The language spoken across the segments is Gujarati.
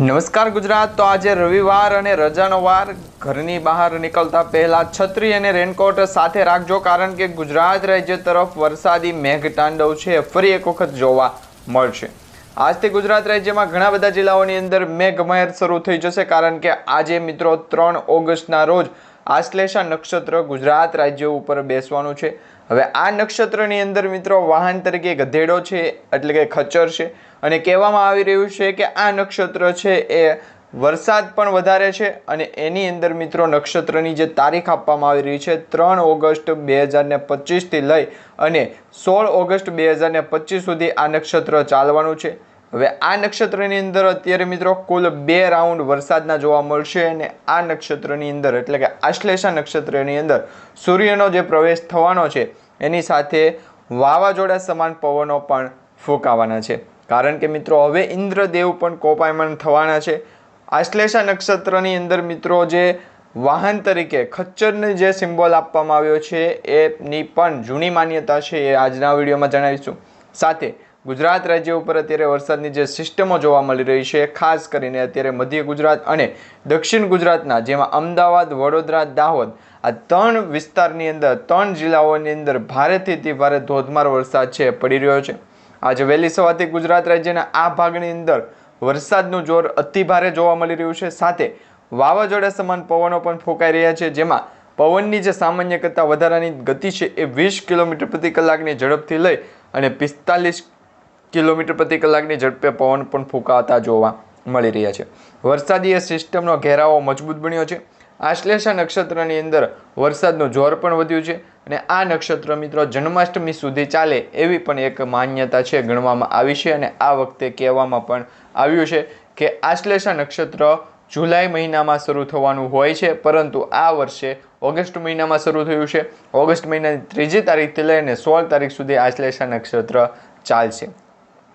નમસ્કાર ગુજરાત. તો આજે રવિવાર અને રજાનો વાર. ઘરની બહાર નીકળતા પહેલા છત્રી અને રેનકોટ સાથે રાખજો, કારણ કે ગુજરાત રાજ્ય તરફ વરસાદી મેઘતાંડવ છે. ફરી એક વખત જોવા મળશે. આજથી ગુજરાત રાજ્યમાં ઘણા બધા જિલ્લાઓની અંદર મેઘમહેર શરૂ થઈ જશે, કારણ કે આજે મિત્રો ત્રણ ઓગસ્ટના રોજ આશ્લેષા નક્ષત્ર ગુજરાત રાજ્ય ઉપર બેસવાનું છે. હવે આ નક્ષત્રની અંદર મિત્રો વાહન તરીકે ગધેડો છે, એટલે કે ખચ્ચર છે. અને કહેવામાં આવી રહ્યું છે કે આ નક્ષત્ર છે એ વરસાદ પણ વધારે છે અને એની અંદર મિત્રો નક્ષત્રની જે તારીખ આપવામાં આવી રહી છે ત્રણ ઓગસ્ટ બે હજારને પચીસથી લઈ અને સોળ ઓગસ્ટ બે હજારને પચીસ સુધી આ નક્ષત્ર ચાલવાનું છે. હવે આ નક્ષત્રની અંદર અત્યારે મિત્રો કુલ બે રાઉન્ડ વરસાદના જોવા મળશે અને આ નક્ષત્રની અંદર એટલે કે આશ્લેષા નક્ષત્રની અંદર સૂર્યનો જે પ્રવેશ થવાનો છે એની સાથે વાવાઝોડા સમાન પવનો પણ ફૂંકાવાના છે. કારણ કે મિત્રો, હવે ઇન્દ્રદેવ પણ કોપાયમાન થવાના છે. આશ્લેષા નક્ષત્રની અંદર મિત્રો, જે વાહન તરીકે ખચ્ચરને જે સિમ્બોલ આપવામાં આવ્યો છે, એની પણ જૂની માન્યતા છે એ આજના વિડીયોમાં જણાવીશું. સાથે ગુજરાત રાજ્ય ઉપર અત્યારે વરસાદની જે સિસ્ટમો જોવા મળી રહી છે, ખાસ કરીને અત્યારે મધ્ય ગુજરાત અને દક્ષિણ ગુજરાતના, જેમાં અમદાવાદ, વડોદરા, દાહોદ, આ ત્રણ વિસ્તારની અંદર, ત્રણ જિલ્લાઓની અંદર ભારેથી ભારે ધોધમાર વરસાદ છે, પડી રહ્યો છે. આજે વહેલી સવારથી ગુજરાત રાજ્યના આ ભાગની અંદર વરસાદનું જોર અતિ ભારે જોવા મળી રહ્યું છે. સાથે વાવાઝોડા સમાન પવનો પણ ફૂંકાઈ રહ્યા છે, જેમાં પવનની જે સામાન્ય કરતાં વધારાની ગતિ છે એ વીસ કિલોમીટર પ્રતિ કલાકની ઝડપથી લઈ અને પિસ્તાલીસ કિલોમીટર પ્રતિ કલાકની ઝડપે પવન પણ ફૂંકાતા જોવા મળી રહ્યા છે. વરસાદી એ સિસ્ટમનો ઘેરાવો મજબૂત બન્યો છે. આશ્લેષા નક્ષત્રની અંદર વરસાદનું જોર પણ વધ્યું છે અને આ નક્ષત્ર મિત્રો જન્માષ્ટમી સુધી ચાલે એવી પણ એક માન્યતા છે ગણવામાં આવી છે અને આ વખતે કહેવામાં પણ આવ્યું છે કે આશ્લેષા નક્ષત્ર જુલાઈ મહિનામાં શરૂ થવાનું હોય છે, પરંતુ આ વર્ષે ઓગસ્ટ મહિનામાં શરૂ થયું છે. ઓગસ્ટ મહિનાની ત્રીજી તારીખથી લઈને સોળ તારીખ સુધી આશ્લેષા નક્ષત્ર ચાલશે.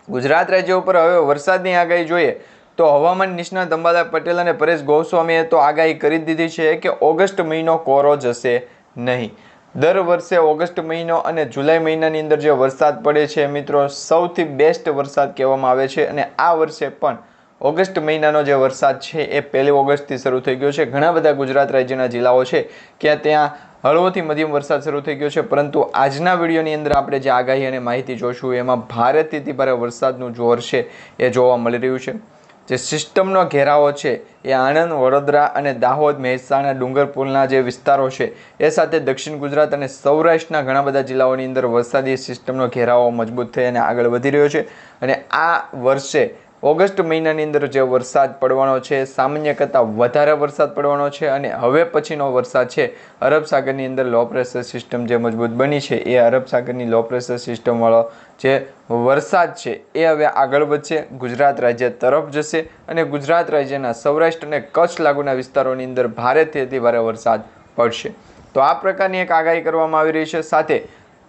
ગુજરાત રાજ્ય ઉપર હવે વરસાદની આગાહી જોઈએ તો હવામાન નિષ્ણાત અંબાલાલ પટેલ અને પરેશ ગોસ્વામીએ તો આગાહી કરી દીધી છે કે ઓગસ્ટ મહિનો કોરો જશે નહીં. દર વર્ષે ઓગસ્ટ મહિનો અને જુલાઈ મહિનાની અંદર જે વરસાદ પડે છે, મિત્રો, સૌથી બેસ્ટ વરસાદ કહેવામાં આવે છે અને આ વર્ષે પણ ઓગસ્ટ મહિનાનો જે વરસાદ છે એ પહેલી ઓગસ્ટથી શરૂ થઈ ગયો છે. ઘણા બધા ગુજરાત રાજ્યના જિલ્લાઓ છે કે ત્યાં હળવોથી મધ્યમ વરસાદ શરૂ થઈ ગયો છે, પરંતુ આજના વિડીયોની અંદર આપણે જે આગાહી અને માહિતી જોશું, એમાં ભારેથી ભારે વરસાદનું જોર છે એ જોવા મળી રહ્યું છે. જે સિસ્ટમનો ઘેરાવો છે એ આણંદ, વડોદરા અને દાહોદ મહેસાણા ડુંગરપુરના જે વિસ્તારો છે એ સાથે દક્ષિણ ગુજરાત અને સૌરાષ્ટ્રના ઘણા બધા જિલ્લાઓની અંદર વરસાદી સિસ્ટમનો ઘેરાવો મજબૂત થઈ અને આગળ વધી રહ્યો છે. અને આ વર્ષે ઓગસ્ટ મહિનાની અંદર જે વરસાદ પડવાનો છે, સામાન્ય કરતાં વધારે વરસાદ પડવાનો છે અને હવે પછીનો વરસાદ છે, અરબ સાગરની અંદર લો પ્રેશર સિસ્ટમ જે મજબૂત બની છે એ અરબ સાગરની લો પ્રેશર સિસ્ટમવાળો જે વરસાદ છે એ હવે આગળ વધશે, ગુજરાત રાજ્ય તરફ જશે અને ગુજરાત રાજ્યના સૌરાષ્ટ્ર અને કચ્છ લાગુના વિસ્તારોની અંદર ભારેથી અતિ ભારે વરસાદ પડશે. તો આ પ્રકારની એક આગાહી કરવામાં આવી રહી છે. સાથે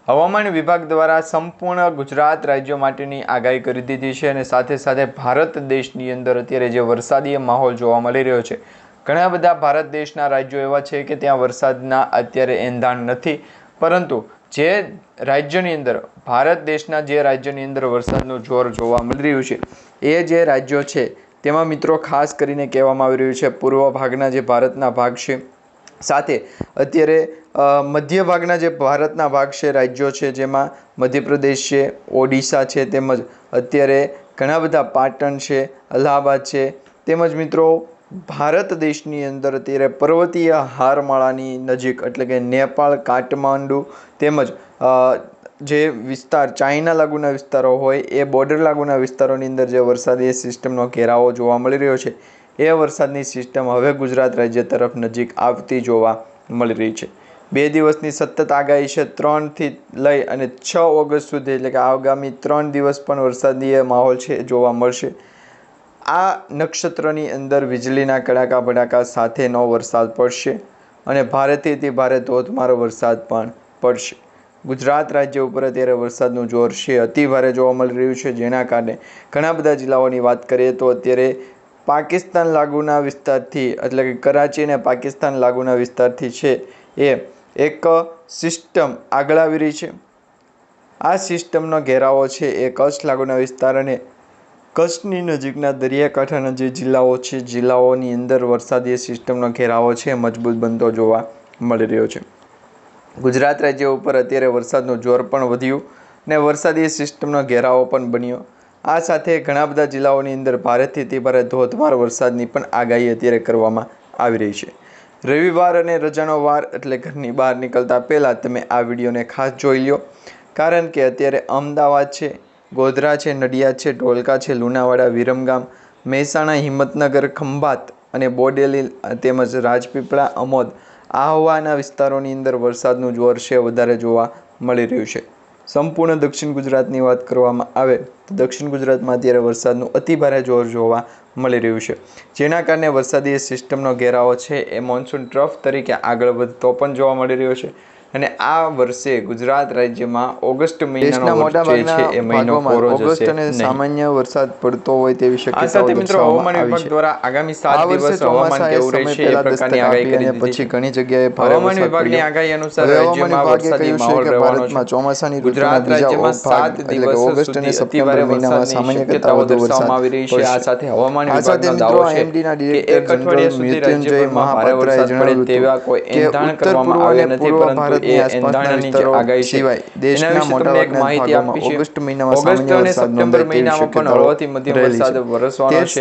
હવામાન વિભાગ દ્વારા સંપૂર્ણ ગુજરાત રાજ્યો માટેની આગાહી કરી દીધી છે અને સાથે સાથે ભારત દેશની અંદર અત્યારે જે વરસાદી માહોલ જોવા મળી રહ્યો છે, ઘણા બધા ભારત દેશના રાજ્યો એવા છે કે ત્યાં વરસાદના અત્યારે એંધાણ નથી. પરંતુ જે રાજ્યની અંદર, ભારત દેશના જે રાજ્યની અંદર વરસાદનું જોર જોવા મળી રહ્યું છે, એ જે રાજ્યો છે, તેમાં મિત્રો ખાસ કરીને કહેવામાં આવી રહ્યું છે, પૂર્વ ભાગના જે ભારતના ભાગ છે, સાથે અત્યારે મધ્ય ભાગના જે ભારતના ભાગ છે, રાજ્યો છે, જેમાં મધ્યપ્રદેશ છે, ઓડિશા છે, તેમજ અત્યારે ઘણા બધા પાટણ છે, અલ્હાબાદ છે, તેમજ મિત્રો ભારત દેશની અંદર અત્યારે પર્વતીય હારમાળાની નજીક એટલે કે નેપાળ, કાઠમાંડુ તેમજ જે વિસ્તાર ચાઇના લાગુના વિસ્તારો હોય એ બોર્ડર લાગુના વિસ્તારોની અંદર જે વરસાદી સિસ્ટમનો ઘેરાવો જોવા મળી રહ્યો છે, એ વરસાદની સિસ્ટમ હવે ગુજરાત રાજ્ય તરફ નજીક આવતી જોવા મળી રહી છે. બે દિવસની સતત આગાહી છે ત્રણથી લઈ અને છ ઓગસ્ટ સુધી એટલે કે આગામી ત્રણ દિવસ પણ વરસાદીય માહોલ છે જોવા મળશે. આ નક્ષત્રની અંદર વીજળીના કડાકા ભડાકા સાથેનો વરસાદ પડશે અને ભારેથી ભારે ધોધમારો વરસાદ પણ પડશે. ગુજરાત રાજ્ય ઉપર અત્યારે વરસાદનું જોર છે. અતિભારે જોવા મળી રહ્યું છે. જેના કારણે ઘણા બધા જિલ્લાઓની વાત કરીએ તો અત્યારે પાકિસ્તાન લાગુના વિસ્તારથી એટલે કે કરાચી અને પાકિસ્તાન લાગુના વિસ્તારથી છે એ એક સિસ્ટમ આગળ આવી રહી છે. આ સિસ્ટમનો ઘેરાવો છે. એ કચ્છ લાગુના વિસ્તાર અને કચ્છની નજીકના દરિયાકાંઠાના જે જિલ્લાઓ છે. જિલ્લાઓની અંદર વરસાદીય સિસ્ટમનો ઘેરાવો છે. મજબૂત બનતો જોવા મળી રહ્યો છે. ગુજરાત રાજ્ય ઉપર અત્યારે વરસાદનું જોર પણ વધ્યું ને વરસાદી સિસ્ટમનો ઘેરાવો પણ બન્યો. આ સાથે ઘણા બધા જિલ્લાઓની અંદર ભારેથી તે ભારે ધોધમાર વરસાદની પણ આગાહી અત્યારે કરવામાં આવી રહી છે. રવિવાર અને રજાનો વાર એટલે ઘરની બહાર નીકળતા પહેલાં તમે આ વિડીયોને ખાસ જોઈ લો કારણ કે અત્યારે અમદાવાદ છે. ગોધરા છે, નડિયાદ છે, ઢોલકા છે, લુણાવાડા, વિરમગામ, મહેસાણા, હિંમતનગર, ખંભાત અને બોડેલી તેમજ રાજપીપળા, અમોદ. આહવાના વિસ્તારોની અંદર વરસાદનું જોર છે, વધારે જોવા મળી રહ્યું છે. સંપૂર્ણ દક્ષિણ ગુજરાતની વાત કરવામાં આવે તો દક્ષિણ ગુજરાતમાં અત્યારે વરસાદનું અતિભારે જોર જોવા મળી રહ્યું છે. જેના કારણે વરસાદી સિસ્ટમનો ઘેરાવો છે, એ મોન્સૂન ટ્રફ તરીકે આગળ વધતો પણ જોવા મળી રહ્યો છે. અને આ વર્ષે ગુજરાત રાજ્યમાં ઓગસ્ટ મહિનાનો મોટા એ મહિનો કોરો જશે? ઓગસ્ટ અને સામાન્ય વરસાદ પડતો હોય તેવી શક્યતા સાથે મિત્રો હવામાન વિભાગ દ્વારા આગામી 7 દિવસ હવામાન કેવું રહેશે એ પ્રકારની આગાહી કરી દીધી પછી ઘણી જગ્યાએ ભારે હવામાન વિભાગની આગાહી અનુસાર રાજ્યમાં વરસાદી માહોલ રહેવાનો છે. ચોમાસાની ગુજરાત રાજ્યમાં 7 દિવસ ઓગસ્ટ અને સપ્ટેમ્બર મહિનામાં સામાન્ય કરતા વધુ વરસાદ આવી રહી છે. આ સાથે હવામાન વિભાગનો દાવો છે કે એક અઠવાડિયા સુધી રાજ્યમાં ભારે વરસાદ પડે તેવા કોઈ એંધાણ કરવામાં આવ્યા નથી પરંતુ એ એંધાણના સિવાય દેશના મોટા એક માહિતી આપી છે. ઓગસ્ટ મહિનામાં સપ્ટેમ્બર મહિનામાં પણ હળવાથી મધ્યમ વરસાદ વરસવાનો છે.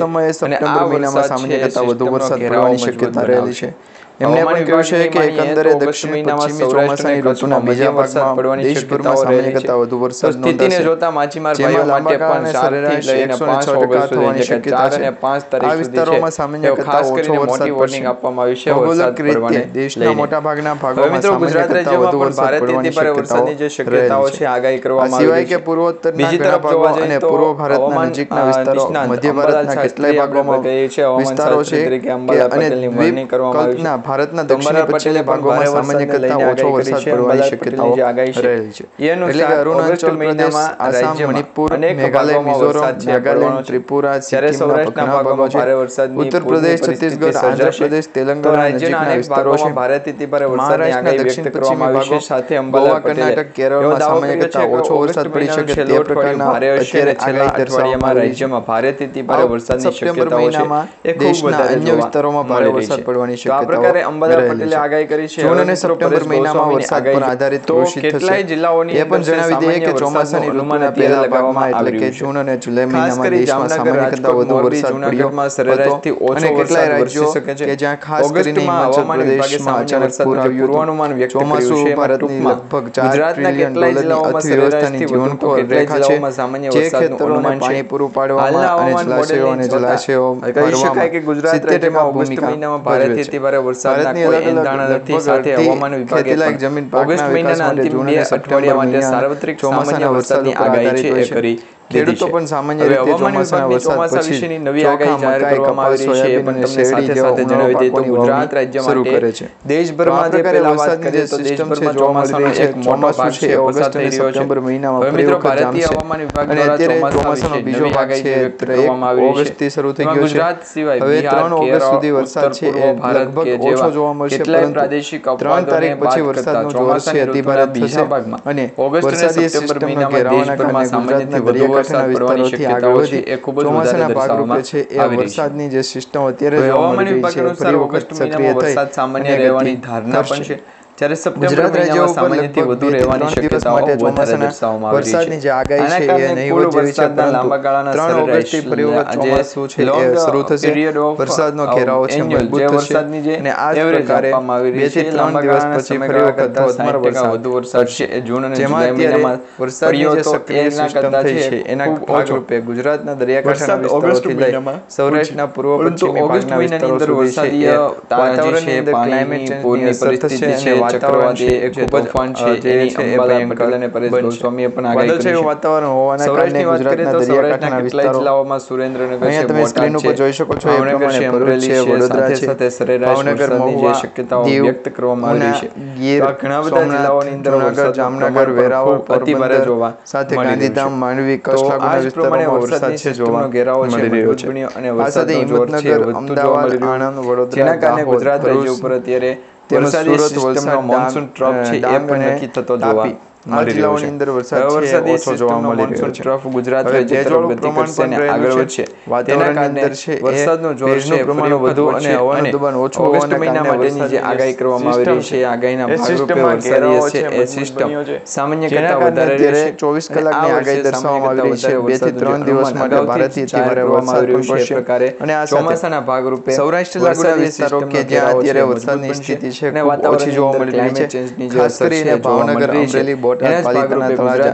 મહિનામાં સામાન્ય કરતાં વધુ વરસાદ પડવાની શક્યતા રહેલી છે. એમને પણ કહ્યું છે કે એકંદરે દક્ષિણ પશ્ચિમી ચોમાસાની ઋતુના બીજા ભાગમાં પડવાની દેશભરમાં સામાન્ય કરતાં વધુ વરસાદ સ્થિતિને જોતા માછીમાર ભાઈઓ માટે પણ સારથી લઈને 5 ઓગસ્ટ થવાની શક્યતા છે. અને 5 તારીખ વિસ્તારોમાં સામાન્ય કરતાં ઓછો વરસાદ વોર્નિંગ આપવામાં આવ્યું છે વરસાદ પડવાને દેશના મોટા ભાગના ભાગોમાં મિત્રો ગુજરાત રાજ્યમાં પણ ભારે તીવ્ર પર વરસાદની જે શક્યતાઓ છે. આગાહી કરવામાં આવી છે સિવાય કે પૂર્વોત્તરના ઘણા ભાગો અને પૂર્વ ભારતના નજીકના વિસ્તારો મધ્ય ભારતના કેટલાય ભાગોમાં વિસ્તારો છે અને દ્વીપકલ્પના ભારતના દક્ષિણ પશ્ચિમે ભાગોમાં સામાન્ય કરતાં ઓછો વરસાદ પડવાની શક્યતાઓ રહેલી છે. એટલે કે અરુણાચલ પ્રદેશ આસામ મણિપુર મેઘાલય મિઝોરમ નાગાલેન્ડ ત્રિપુરા સિક્કિમના ઘણા ભાગો છે. ઉત્તર પ્રદેશ છત્તીસગઢ આંધ્રપ્રદેશ તેલંગાણા નજીકના વિસ્તારો છે. મહારાષ્ટ્રના દક્ષિણ પશ્ચિમી ભાગો સાથે ગોવા કર્ણાટક કેરળમાં સામાન્ય કરતાં ઓછો વરસાદ પડી શકે તે પ્રકારના અત્યારે આગાહી દર્શાવવામાં રાજ્યમાં ભારેથી ભારે વરસાદની શક્યતાઓ છે. દેશના અન્ય વિસ્તારોમાં ભારે વરસાદ પડવાની શક્યતાઓ આખરે અંબાલાલ પટેલે આગાહી કરી છે. જૂન અને સપ્ટેમ્બર મહિનામાં વરસાદ પર આધારિત કૃષિ થશે. જિલ્લાઓની એ પણ જણાવી દઈએ કે ચોમાસાની ઋતુના પહેલા ભાગમાં એટલે કે જૂન અને જુલાઈ મહિનામાં દેશમાં સામાન્ય કરતાં વધુ વરસાદ પડ્યો સરેરાશથી ઓછો અને કેટલાય રાજ્યો કે જ્યાં ખાસ કરીને હિમાચલ પ્રદેશમાં અચાનક પૂર આવ્યું હતું. ચોમાસું ભારતની લગભગ ચાર ટ્રિલિયન ડોલરની અર્થવ્યવસ્થાની જીવનકોર રેખા છે જે ખેતરોને પાણી પૂરું પાડવામાં અને જલાશયો અને જલાશયો કહી શકાય કે ગુજરાત રાજ્યમાં ઓગસ્ટ મહિનામાં ભારેથી અતિ ભારે વરસાદ હવામાન વિભાગે ઓગસ્ટ મહિનાના અંતિમ બે અઠવાડિયા માટે સાર્વત્રિક સામાન્ય વરસાદની આગાહી છે. કરી ખેડૂતો પણ સામાન્ય રીતે ચોમાસાના વરસાદ પછી નવી આગાહી જાહેર કરવામાં આવી રહી છે પણ તમને સાથે સાથે જણાવી દઈએ તો ગુજરાત રાજ્ય માટે દેશભરમાં જે પહેલા વાત કરીએ તો દેશભરમાં ચોમાસાનો એક મોટો ભાગ છે ઓગસ્ટ અને સપ્ટેમ્બર મહિનામાં મિત્રો ભારતીય હવામાન વિભાગ દ્વારા ચોમાસાનો બીજો ભાગ છે કરવામાં આવી રહી છે. શરૂ થઈ ગયો છે. ગુજરાત સિવાય હવે 3 ઓગસ્ટ સુધી વરસાદ છે એ લગભગ ઓછો જોવા મળશે પરંતુ પ્રાદેશિક 3 તારીખ પછી વરસાદનો જોર છે અતિ થશે. અને ઓગસ્ટ અને સપ્ટેમ્બર મહિનામાં દેશભરમાં સામાન્યથી વધુ વરસાદ પડવાની શક્યતાઓ છે એ ખૂબ જ વધારે દર્શાવવામાં છે એ વરસાદની જે સિસ્ટમ અત્યારે હવામાન વિભાગ અનુસાર ઓગસ્ટ મહિનામાં વરસાદ સામાન્ય રહેવાની ધારણા પણ છે. જ્યારે સપ્ટેમ્બર મહિનામાં સામાન્યથી વધુ રહેવાની શક્યતાઓ વધારે દર્શાવવામાં આવી છે. વરસાદની જે આગાહી છે એ નહીવત જેવી છે લાંબા ગાળાના ત્રણ ઓગસ્ટથી ફરી છે એ શરૂ થશે વરસાદનો ઘેરાવો છે મજબૂત થશે અને આ જ પ્રકારે બેથી ત્રણ દિવસ પછી ફરી વખત ધોધમાર વરસાદ વધુ વરસાદ છે જૂન અને જુલાઈ મહિનામાં વરસાદની જે સક્રિય સિસ્ટમ થઈ છે એના ભાગરૂપે ગુજરાતના દરિયાકાંઠાના વિસ્તારોથી સૌરાષ્ટ્રના પૂર્વ પશ્ચિમી ભાગના વિસ્તારો સુધી છે વાતાવરણની અંદર ક્લાઇમેટ ચેન્જની અસર થશે ચક્રવાત એ એક ખૂબ જોવા સાથે ગાંધીધામ માંડવી કચ્છ વરસાદ છે જોવા ઘેરાવો ગુજરાત ઉપર અત્યારે તેમજ સુરત, વલસાડ, મોન્સૂન ટ્રફ છે એ પણ નક્કી થતો જોવા. મળી રહ્યો રૂપે છે. અંદર વરસાદ હવે છે, વરસાદી ઓછો જોવા મળી રહ્યો છે. ટ્રફ ગુજરાત હવે રાજ્ય તરફ ભેજવાળું ગતિ પ્રમાણ પણ આગળ વધશે તેના કારણે છે એ જોર છે પ્રમાણ વધુ અને હવાનું દબાણ ઓછું ઓગસ્ટ મહિના માટેની જે આગાહી કરવામાં આવી રહી છે એ આગાહીના ભાગરૂપે સિસ્ટમમાં વરસાદી ઘેરાવો હશે છે, એ સિસ્ટમ સામાન્ય જેના વધારે રહેશે. 24 કલાકની આગાહી દર્શાવવામાં આવી છે. બેથી ત્રણ દિવસ માટે અગાઉથી ભારેથી જાહેર આવી વરસાદ છે. પ્રકારે અને આ ચોમાસાના ભાગરૂપે સૌરાષ્ટ્ર લાગુના વિસ્તારો કે જ્યાં અત્યારે વરસાદની સ્થિતિ છે અને જોવા મળી રહી છે ખાસ કરીને ભાવનગર. અમરેલી બોટાદ પાલિતાણા તળાજા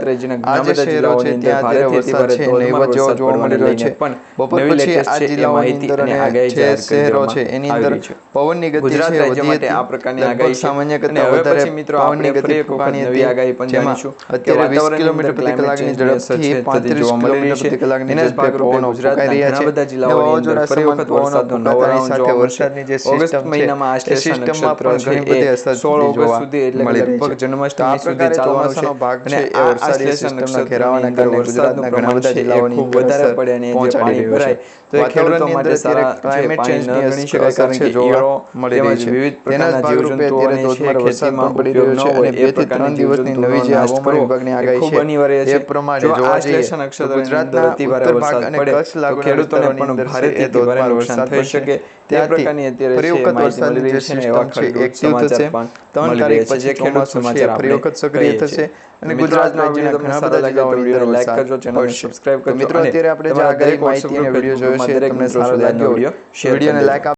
આ જે શહેરો છે ત્યાં અત્યારે વરસાદ છે નહીવત જેવો જોવા મળી રહ્યો છે બપોર પછી આ જિલ્લાઓની અંદર અને જે શહેરો છે એની અંદર પવનની ગતિ છે વધી હતી. આ પ્રકારની આગાહી સામાન્ય અને વધારે મિત્રો પવનની ગતિ નવી હતી. આગાહી પણ જાણીશું અત્યારે 20 કિલોમીટર પ્રતિ કલાકની ઝડપથી ની અસર છે તે 35 જોવા મળી રહી કિલોમીટર પ્રતિ કલાકની ઝડપે પવનો ફૂંકાઈ રહ્યા છે. બધા જિલ્લાઓની અંદર ફરી વખત પવનો ફૂંકાતાની સાથે વરસાદની જે ઓગસ્ટ મહિનામાં એ આશ્લેષા સિસ્ટમમાં પણ ઘણી બધી અસર જોવા મળી રહી છે. જન્માષ્ટમી સુધી ચાલવાનું છે. ભાગ છે એ વરસાદી સિસ્ટમના ઘેરાવાના કારણે ગુજરાતના ઘણા બધા જિલ્લાઓની ખૂબ વધારે પડે અને જે પાણી ભરાય. તો એ ખેડૂતો માટે સારા ક્લાઇમેટ જે climate પાણી ન change ની ગણી શકાય કારણ કે ઈયળો મળી રહી છે. વિવિધ પ્રકારના જીવજંતુઓ અત્યારે છે ખેતીમાં પડી રહ્યો છે અને બેથી ત્રણ દિવસની નવી જે હવામાન વિભાગની આગાહી છે. અનિવાર્ય છે. પ્રમાણે જોવા જઈએ ગુજરાતના ઉત્તર ભાગ અને કચ્છ તો ખેડૂતોને પણ ભારેથી ભારે નુકસાન થઈ શકે. તે પ્રકારની અત્યારે છે માહિતી મળી રહી છે એવા ખેડૂત સમાચાર પણ ત્રણ તારીખ પછી ખેડૂત ચોમાસું છે ફરી વખત સક્રિય થશે છીએ. અને ગુજરાત રાજ્યના વીડિયો ઘણા બધા વિડીયોને like વરસાદ કરજો, ચેનલ સબસ્ક્રાઇબ કરજો. મિત્રો અત્યારે આપણે જે આગળ માહિતી અને વીડિયો જોયો છે તમને સારો લાગ્યો વીડિયો વિડીયોને લાઈક